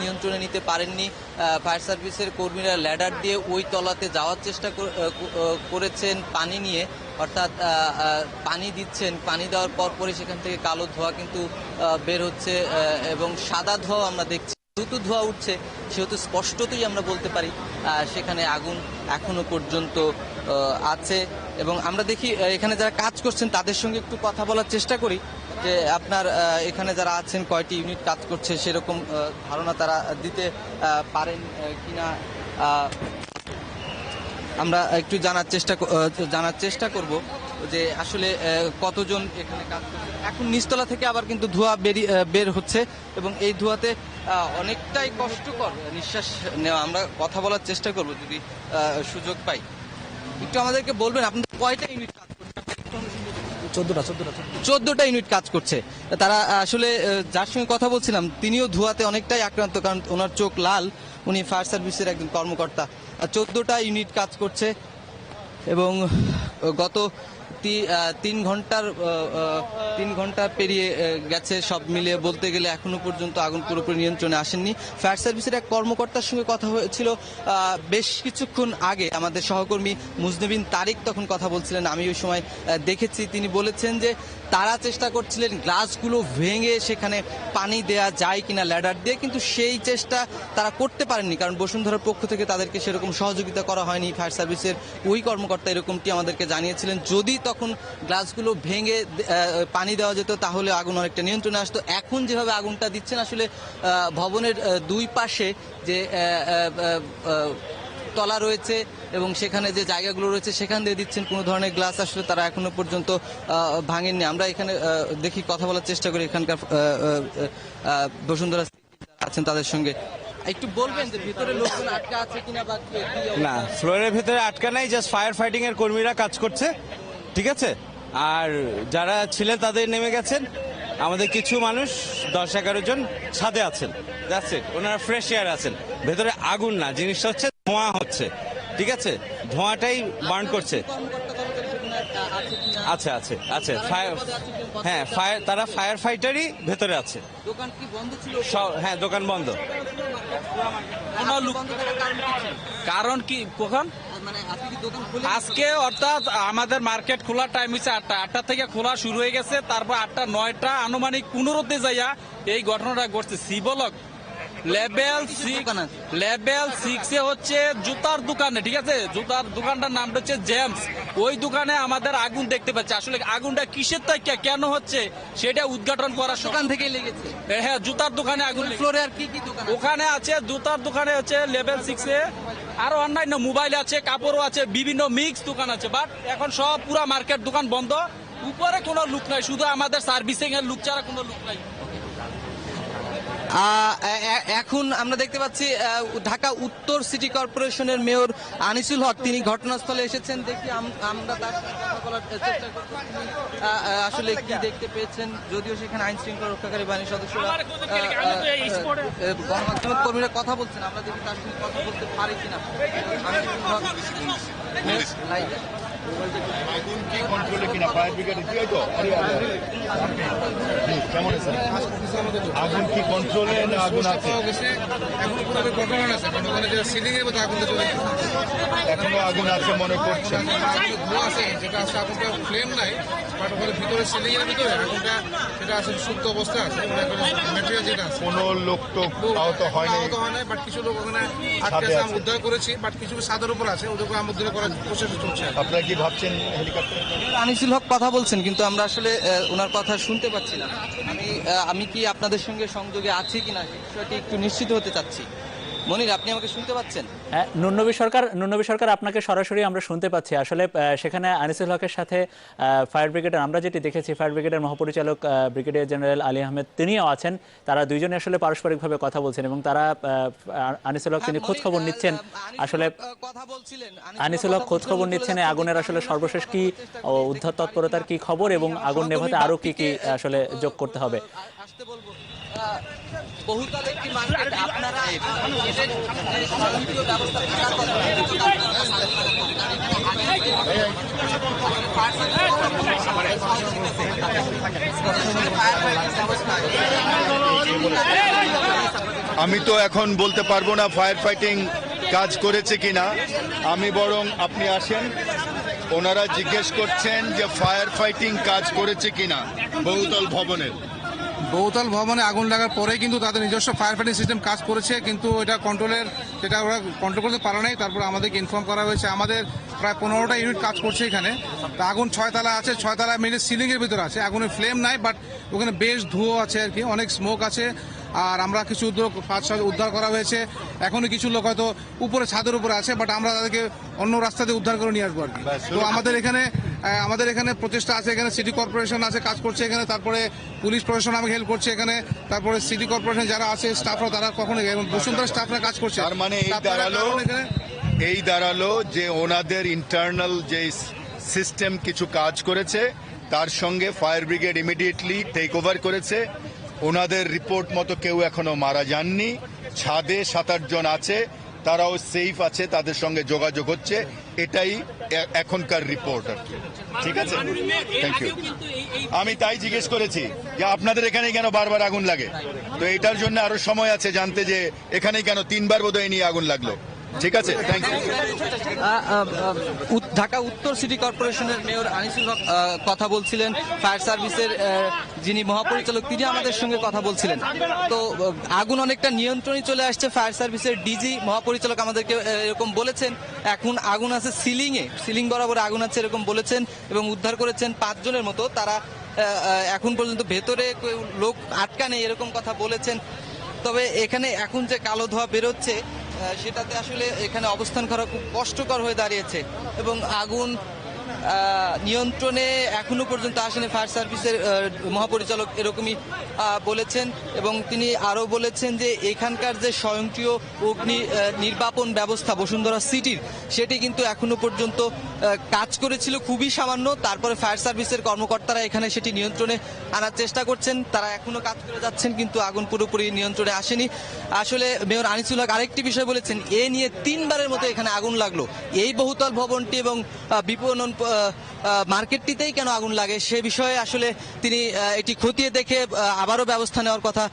নিয়ন্ত্রণে নিতে পারেননি। ফায়ার সার্ভিসের কর্মীরা ল্যাডার দিয়ে ওই তলাতে যাওয়ার চেষ্টা করেছেন পানি নিয়ে। অর্থাৎ পানি দিচ্ছেন। পানি দেওয়ার পরপরই সেখান থেকে কালো ধোঁয়া কিন্তু বের হচ্ছে এবং সাদা ধোঁয়া আমরা দেখছি। দ্রুত ধোঁয়া উঠছে, সেহেতু স্পষ্টতই আমরা বলতে পারি সেখানে আগুন এখনও পর্যন্ত আছে। এবং আমরা দেখি এখানে যারা কাজ করছেন তাদের সঙ্গে একটু কথা বলার চেষ্টা করি। যে আপনার এখানে যারা আছেন, কয়টি ইউনিট কাজ করছে, সেরকম ধারণা তারা দিতে পারেন কিনা আমরা একটু জানার চেষ্টা জানার চেষ্টা করব যে আসলে কতজন এখানে কাজ করছে। এখন নিচতলা থেকে আবার কিন্তু ধোঁয়া বেরিয়ে বের হচ্ছে এবং এই ধোঁয়াতে অনেকটাই কষ্টকর নিঃশ্বাস নেওয়া। আমরা কথা বলার চেষ্টা করব যদি সুযোগ পাই। একটু আমাদেরকে বলবেন, আপনাদের কয়টা ইউনিট চোদ্দটা ইউনিট কাজ করছে। তারা আসলে যার সঙ্গে কথা বলছিলাম, তিনিও ধোয়াতে অনেকটাই আক্রান্ত, কারণ ওনার চোখ লাল। উনি ফায়ার সার্ভিসের একজন কর্মকর্তা। চোদ্দটা ইউনিট কাজ করছে এবং গত তিন ঘণ্টার তিন ঘণ্টা পেরিয়ে গেছে সব মিলিয়ে বলতে গেলে এখনও পর্যন্ত আগুন পুরোপুরি নিয়ন্ত্রণে আসেননি। ফায়ার সার্ভিসের এক কর্মকর্তার সঙ্গে কথা হয়েছিল বেশ কিছুক্ষণ আগে। আমাদের সহকর্মী মুজনবিন তারিক তখন কথা বলছিলেন, আমি ওই সময় দেখেছি। তিনি বলেছেন যে তারা চেষ্টা করছিলেন গ্লাসগুলো ভেঙে সেখানে পানি দেয়া যায় কিনা, ল্যাডার দিয়ে, কিন্তু সেই চেষ্টা তারা করতে পারেননি। কারণ বসুন্ধরার পক্ষ থেকে তাদেরকে সেরকম সহযোগিতা করা হয়নি। ফায়ার সার্ভিসের ওই কর্মকর্তা এরকমটি আমাদেরকে জানিয়েছিলেন। যদি তখন গ্লাসগুলো ভেঙে পানি দেওয়া যেত, তাহলে আগুন অনেকটা নিয়ন্ত্রণে আসতো। এখন যেভাবে আগুনটা দিচ্ছেন, আসলে ভবনের দুই পাশে যে তলা রয়েছে এবং সেখানে যে জায়গাগুলো রয়েছে, সেখান দিয়ে দিচ্ছেন। কোনো ধরনের গ্লাস আসলে তারা এখনও পর্যন্ত ভাঙেননি। আমরা এখানে দেখি, কথা বলার চেষ্টা করি এখানকার বসুন্ধরা আছেন তাদের সঙ্গে। একটু বলবেন যে ভিতরে লোকজন আটকা আছে কিনা বা? না, ফ্লোরের ভেতরে আটকা নাই, জাস্ট ফায়ার ফাইটিং এর কর্মীরা কাজ করছে। ঠিক আছে? আর যারা ছিলেন তাদের নেমে গেছেন। আমাদের কিছু মানুষ দশ এগারো জন ছাদে আছেন। দ্যাটস ইট ওনারা ফ্রেশ এয়ার আছেন। ভেতরে আগুন না জিনিসটা হচ্ছে ধোঁয়া হচ্ছে। ঠিক আছে? ধোঁয়াটাই বার্ন করছে। আছে আছে আছে। ফায়ার হ্যাঁ ফায়ার তারা ফায়ার ফাইটারই ভেতরে আছে। দোকান কি বন্ধ ছিল? সব হ্যাঁ দোকান বন্ধ। কারণ কি কখন মানে আজকে অর্থাৎ আমাদের মার্কেট খোলার টাইম হচ্ছে আটটা। আটটা থেকে খোলা শুরু হয়ে গেছে, তারপর আটটা, নয়টা আনুমানিক পনেরোতে যাইয়া এই ঘটনাটা ঘটছে। সিবলক লেভেল সিক্স? লেভেল সিক্সে হচ্ছে জুতার দোকানে ঠিক আছে? জুতার দোকানটার নামটা হচ্ছে জেমস। ওই দোকানে আমাদের আগুন দেখতে পাচ্ছি। আসলে আগুনটা কিসের থেকে কেন হচ্ছে? সেটা উদ্ঘাটন করার দোকান থেকেই লেগেছে। হ্যাঁ জুতার দোকানে আগুন ফ্লোরে আর কি কি দোকান ওখানে আছে জুতার দোকানে হচ্ছে লেভেল সিক্সে আরও অন্যান্য মোবাইল আছে কাপড়ও আছে বিভিন্ন মিক্স দোকান আছে। বাট এখন সব পুরা মার্কেট দোকান বন্ধ। উপরে কোনো লুক নাই শুধু আমাদের সার্ভিসিং এর লুক ছাড়া কোনো লুক নাই। এখন আমরা দেখতে পাচ্ছি আহ, ঢাকা উত্তর সিটি কর্পোরেশনের মেয়র আনিসুল হক তিনি ঘটনাস্থলে এসেছেন দেখি আম- আমরা তার বলার চেষ্টা আসলে কি দেখতে পেয়েছেন যদিও সেখানে আইন শৃঙ্খলা রক্ষাকারী বাহিনীর সদস্যরা গণমাধ্যমের কর্মীরা কথা বলছেন আমরা দেখি তার সঙ্গে কথা বলতে পারি কিনা আগুন কি কন্ট্রোলে ফায়ার ব্রিগেড এটাই তো আরে আরে। হুম, কেমন আছেন আগুন কি কন্ট্রোলে না আগুন আছে এখন পুরো কন্ট্রোল আছে কারণ ওখানে যে সিলিং এর মধ্যে আগুনটা চলে এখনও আগুন আছে মনে আগুন ধোঁয়া আছে যেটা আছে আগুনটা ফ্লেম নাই বাট ওখানে ভিতরে সিলিং এর ভিতরে আগুনটা সেটা আছে সুপ্ত অবস্থা আছে ম্যাটেরিয়াল যেটা আছে কোনো লোক তো আহত হয়নি আহত হয় নাই বাট কিছু লোক ওখানে আটকে আছে উদ্ধার করেছি বাট কিছু ছাদের উপর আছে ওদেরকে আমার উদ্ধার করার চলছে আপনারা কি ভাবছেন হেলিকপ্টার? আনিসুল হক কথা বলছেন, কিন্তু আমরা আসলে ওনার কথা শুনতে পাচ্ছি না। আমি আমি কি আপনাদের সঙ্গে সংযোগে আছি কিনা সেটা একটু নিশ্চিত হতে চাচ্ছি। মনির আপনি আমাকে শুনতে পাচ্ছেন? হ্যাঁ, নুনবী সরকার নুনবী সরকার আপনাকে সরাসরি আমরা শুনতে পাচ্ছি। আসলে সেখানে আনিসুল হকের সাথে ফায়ার ব্রিগেডের আমরা যেটি দেখেছি ফায়ার ব্রিগেডের মহাপরিচালক ব্রিগেডিয়ার জেনারেল আলী আহমেদ তিনিও আছেন। তারা দুইজনে আসলে পারস্পরিকভাবে কথা বলছেন এবং তারা আনিসুল হক তিনি খোঁজ খবর নিচ্ছেন। আসলে কথা বলছিলেন। আনিসুল হক খোঁজ খবর নিচ্ছেন। আগুনের আসলে সর্বশেষ কি উদ্ধার তৎপরতার কি খবর এবং আগুন নেভাতে আরও কি কি আসলে যোগ করতে হবে? আসতে বলব। আহ, বহুতল একটি মার্কেট আপনারা আমি তো এখন বলতে পারব না ফায়ার ফাইটিং কাজ করেছে কিনা। আমি বরং আপনি আসেন ওনারা জিজ্ঞেস করছেন যে ফায়ার ফাইটিং কাজ করেছে কিনা বহুতল ভবনের। বহুতল ভবনে আগুন লাগার পরে কিন্তু তাদের নিজস্ব ফায়ার ফাইটিং সিস্টেম কাজ করেছে কিন্তু এটা কন্ট্রোলের সেটা ওরা কন্ট্রোল করতে পারে নাই তারপর আমাদেরকে ইনফর্ম করা হয়েছে। আমাদের প্রায় পনেরোটা ইউনিট কাজ করছে এখানে। তা আগুন ছয়তলা আছে ছয়তলা মিলে সিলিং এর ভিতরে আছে। আগুনের ফ্লেম নাই বাট ওখানে বেশ ধুয়ো আছে আর কি অনেক স্মোক আছে। আর আমরা কিছু উদ্যোগ ছয় উদ্ধার করা হয়েছে। এখনও কিছু লোক হয়তো উপরে ছাদের উপরে আছে বাট আমরা তাদেরকে অন্য রাস্তা দিয়ে উদ্ধার করে নিয়ে আসব আর কি। তো আমাদের এখানে আমাদের এখানে প্রচেষ্টা আছে এখানে সিটি কর্পোরেশন আছে কাজ করছে এখানে তারপরে পুলিশ প্রশাসন আমাকে হেল্প করছে এখানে তারপরে সিটি কর্পোরেশন যারা আছে স্টাফরা তারা কখনো বসুন্ধরা স্টাফরা কাজ করছে। তার মানে এই দাঁড়াল এখানে। এই দাঁড়াল যে ওনাদের ইন্টারনাল যে সিস্টেম কিছু কাজ করেছে তার সঙ্গে fire brigade immediately take over করেছে। ওনাদের রিপোর্ট মতো কেউ এখনও মারা যাননি। ছাদে সাত জন আছে। তারাও সেফ আছে, তাদের সঙ্গে যোগাযোগ হচ্ছে। এটাই এখনকার রিপোর্ট আর কি। ঠিক আছে? থ্যাংক ইউ আমি তাই জিজ্ঞেস করেছি, যে আপনাদের এখানে কেন বারবার আগুন লাগে? তো এটার জন্য আরও সময় আছে জানতে যে এখানে কেন তিনবার বোধহয় নিয়ে আগুন লাগল। ঠিক আছে থ্যাংক ইউ ঢাকা উত্তর সিটি কর্পোরেশনের মেয়র আনিসুল হক কথা বলছিলেন। ফায়ার সার্ভিসের যিনি মহাপরিচালক, তিনি আমাদের সঙ্গে কথা বলছিলেন। তো আগুন অনেকটা নিয়ন্ত্রণে চলে আসছে। ফায়ার সার্ভিসের ডিজি মহাপরিচালক আমাদেরকে এরকম বলেছেন। এখন আগুন আছে সিলিংয়ে, সিলিং বরাবর আগুন আছে এরকম বলেছেন এবং উদ্ধার করেছেন পাঁচজনের মতো। তারা এখন পর্যন্ত ভেতরে লোক আটকা নেই এরকম কথা বলেছেন। তবে এখানে এখন যে কালো ধোয়া বেরোচ্ছে সেটাতে আসলে এখানে অবস্থান করা খুব কষ্টকর হয়ে দাঁড়িয়েছে এবং আগুন নিয়ন্ত্রণে এখনও পর্যন্ত আসেনি ফায়ার সার্ভিসের মহাপরিচালক এরকমই বলেছেন এবং তিনি আরও বলেছেন যে এখানকার যে স্বয়ংক্রিয় অগ্নি নির্বাপন ব্যবস্থা বসুন্ধরা সিটির, সেটি কিন্তু এখনও পর্যন্ত কাজ করেছিল খুবই সামান্য, তারপরে ফায়ার সার্ভিসের কর্মকর্তারা এখানে সেটি নিয়ন্ত্রণে আনার চেষ্টা করছেন, তারা এখনও কাজ করে যাচ্ছেন কিন্তু আগুন পুরোপুরি নিয়ন্ত্রণে আসেনি। আসলে মেয়র আনিসুল হক আরেকটি বিষয় বলেছেন, এ নিয়ে তিনবারের মতো এখানে আগুন লাগল। এই বহুতল ভবনটি এবং বিপণন Uh. মার্কেটটিতেই কেন আগুন লাগে? সে বিষয়ে আসলে তিনি এটি খতিয়ে দেখে আবারও ব্যবস্থা নেওয়ার কথা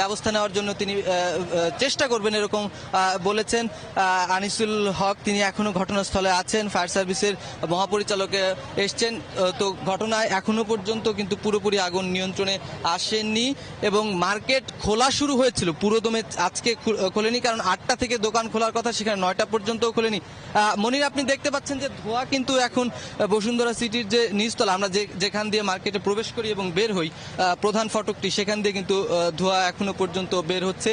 ব্যবস্থা নেওয়ার জন্য তিনি চেষ্টা করবেন এরকম বলেছেন। আনিসুল হক, তিনি এখনও ঘটনাস্থলে আছেন, ফায়ার সার্ভিসের মহাপরিচালকে এসছেন। তো ঘটনায় এখনও পর্যন্ত কিন্তু পুরোপুরি আগুন নিয়ন্ত্রণে আসেননি এবং মার্কেট খোলা শুরু হয়েছিল। পুরোদমে আজকে খোলেনি, কারণ আটটা থেকে দোকান খোলার কথা সেখানে নয়টা পর্যন্তও খোলেনি। মনির, আপনি দেখতে পাচ্ছেন যে ধোঁয়া কিন্তু এখন বসুন্ধরা সিটির যে নিচতলা, আমরা যে যেখান দিয়ে মার্কেটে প্রবেশ করি এবং বের হই প্রধান ফটকটি, সেখান দিয়ে কিন্তু ধোঁয়া এখনও পর্যন্ত বের হচ্ছে।